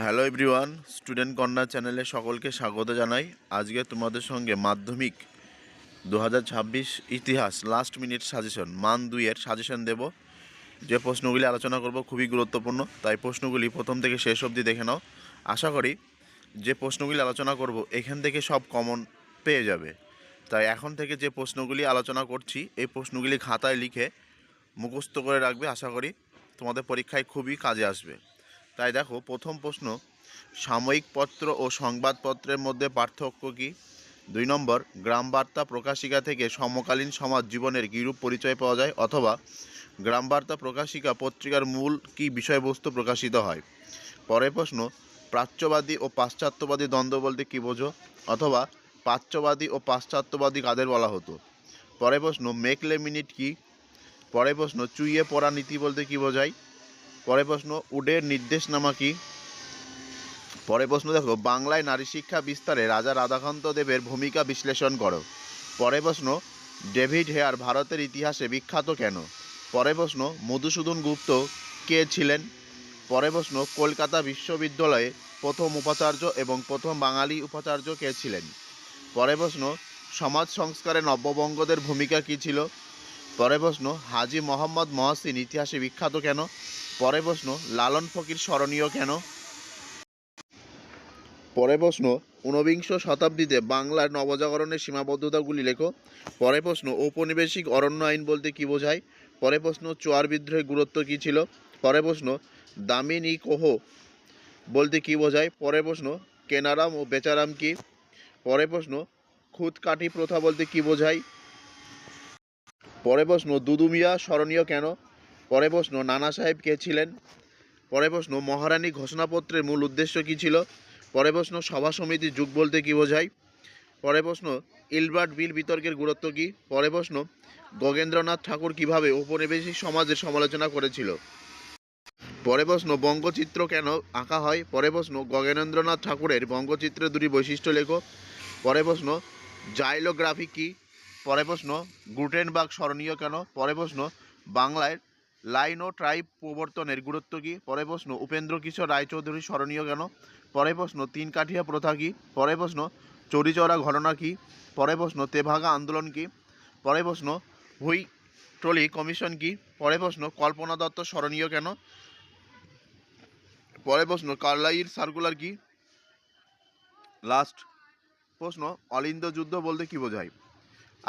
Hello everyone student corner চ্যানেলে সকলকে স্বাগত জানাই। আজকে তোমাদের সঙ্গে মাধ্যমিক দু হাজার ছাব্বিশ ইতিহাস লাস্ট মিনিট সাজেশন মান দুইয়ের সাজেশন দেব। যে প্রশ্নগুলি আলোচনা করব খুবই গুরুত্বপূর্ণ, তাই প্রশ্নগুলি প্রথম থেকে শেষ অবধি দেখে নাও। আশা করি যে প্রশ্নগুলি আলোচনা করব, এখান থেকে সব কমন পেয়ে যাবে। তাই এখন থেকে যে প্রশ্নগুলি আলোচনা করছি, এই প্রশ্নগুলি খাতায় লিখে মুখস্থ করে রাখবে। আশা করি তোমাদের পরীক্ষায় খুবই কাজে আসবে। তাই দেখো, প্রথম প্রশ্ন, সাময়িক পত্র ও সংবাদপত্রের মধ্যে পার্থক্য কী? দুই নম্বর গ্রাম বার্তা প্রকাশিকা থেকে সমকালীন সমাজ জীবনের কীরূপ পরিচয় পাওয়া যায়? অথবা গ্রাম বার্তা প্রকাশিকা পত্রিকার মূল কী বিষয়বস্তু প্রকাশিত হয়? পরের প্রশ্ন, প্রাচ্যবাদী ও পাশ্চাত্যবাদী দ্বন্দ্ব বলতে কী বোঝো? অথবা, প্রাচ্যবাদী ও পাশ্চাত্যবাদী কাদের বলা হতো? পরের প্রশ্ন মেকলে মিনিট কী? পরের প্রশ্ন, চুইয়ে পড়া নীতি বলতে কী বোঝায়? পরের প্রশ্ন, উডের নির্দেশনামা কি? পরের প্রশ্ন দেখো, বাংলায় নারী শিক্ষা বিস্তারে রাজা রাধাকান্ত দেবের ভূমিকা বিশ্লেষণ করো। পরের প্রশ্ন, ডেভিড হেয়ার ভারতের ইতিহাসে বিখ্যাত কেন? পরের প্রশ্ন, মধুসূদন গুপ্ত কে ছিলেন? পরের প্রশ্ন, কলকাতা বিশ্ববিদ্যালয়ে প্রথম উপাচার্য এবং প্রথম বাঙালি উপাচার্য কে ছিলেন? পরের প্রশ্ন, সমাজ সংস্কারে নব্যবঙ্গদের ভূমিকা কী ছিল? পরের প্রশ্ন, হাজি মোহাম্মদ মহসিন ইতিহাসে বিখ্যাত কেন? পরের প্রশ্ন, লালন ফকির স্মরণীয় কেন? পরের প্রশ্ন, ঊনবিংশ শতাব্দীতে বাংলার নবজাগরণের সীমাবদ্ধতাগুলি লেখো। পরের প্রশ্ন, ঔপনিবেশিক অরণ্য আইন বলতে কী বোঝায়? পরের প্রশ্ন, চোয়ার বিদ্রোহের গুরুত্ব কী ছিল? পরের প্রশ্ন দামিন কোহ বলতে কী বোঝায়? পরের প্রশ্ন, কেনারাম ও বেচারাম কি? পরের প্রশ্ন খুদকাঠি প্রথা বলতে কী বোঝায়? পরের প্রশ্ন, দুদুমিয়া স্মরণীয় কেন? পরের প্রশ্ন নানা সাহেব কে ছিলেন পরে প্রশ্ন মহারানী ঘোষণাপত্রের মূল উদ্দেশ্য কী ছিল পরে প্রশ্ন সভা সমিতি যুগ বলতে কী বোঝায় পরে প্রশ্ন ইলবার্ট বিল বিতর্কের গুরুত্ব কী পরে প্রশ্ন গগেন্দ্রনাথ ঠাকুর কীভাবে ঔপনিবেশিক সমাজের সমালোচনা করেছিল পরে প্রশ্ন বঙ্গচিত্র কেন আঁকা হয় পরে প্রশ্ন গগেন্দ্রনাথ ঠাকুরের বঙ্গচিত্রের দুটি বৈশিষ্ট্য লেখো পরে প্রশ্ন জাইলোগ্রাফি কী পরে প্রশ্ন গুটেনবার্গ স্মরণীয় কেন পরে প্রশ্ন বাংলায় লাইন ও ট্রাইব প্রবর্তনের গুরুত্ব কী? পরের প্রশ্ন, উপেন্দ্র কিশোর রায়চৌধুরী স্মরণীয় কেন? পরের প্রশ্ন, তিন কাঠিয়া প্রথা কী? পরের প্রশ্ন, চৌরিচৌরা ঘটনা কী? পরের প্রশ্ন, তেভাগা আন্দোলন কী? পরের প্রশ্ন, হুই ট্রলি কমিশন কী? পরের প্রশ্ন, কল্পনা দত্ত স্মরণীয় কেন? পরের প্রশ্ন কার্লাইর সার্কুলার কী? লাস্ট প্রশ্ন, অলিন্দ যুদ্ধ বলতে কী বোঝায়?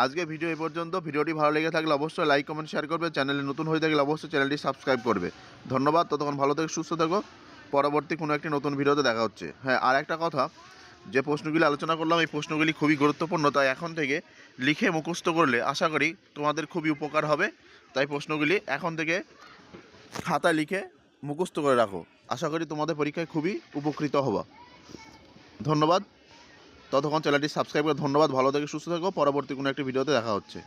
আজকে ভিডিও এই পর্যন্ত। ভিডিওটি ভালো লেগে থাকলে অবশ্যই লাইক কমেন্ট শেয়ার করবে। চ্যানেলে নতুন হয়ে থাকলে অবশ্যই চ্যানেলটি সাবস্ক্রাইব করবে। ধন্যবাদ। ততক্ষণ ভালো থেকে, সুস্থ থাকো। পরবর্তী কোনো একটি নতুন ভিডিওতে দেখা হচ্ছে। হ্যাঁ আর একটা কথা, যে প্রশ্নগুলি আলোচনা করলাম, এই প্রশ্নগুলি খুবই গুরুত্বপূর্ণ, তাই এখন থেকে লিখে মুখস্থ করলে আশা করি তোমাদের খুবই উপকার হবে। তাই প্রশ্নগুলি এখন থেকে খাতা লিখে মুখস্থ করে রাখো। আশা করি তোমাদের পরীক্ষায় খুবই উপকৃত হবা। ধন্যবাদ। ততক্ষণ চ্যানেলটি সাবস্ক্রাইব করে ধন্যবাদ, ভালো থেকে সুস্থ থাকো, পরবর্তী কোনো একটি ভিডিওতে দেখা হচ্ছে।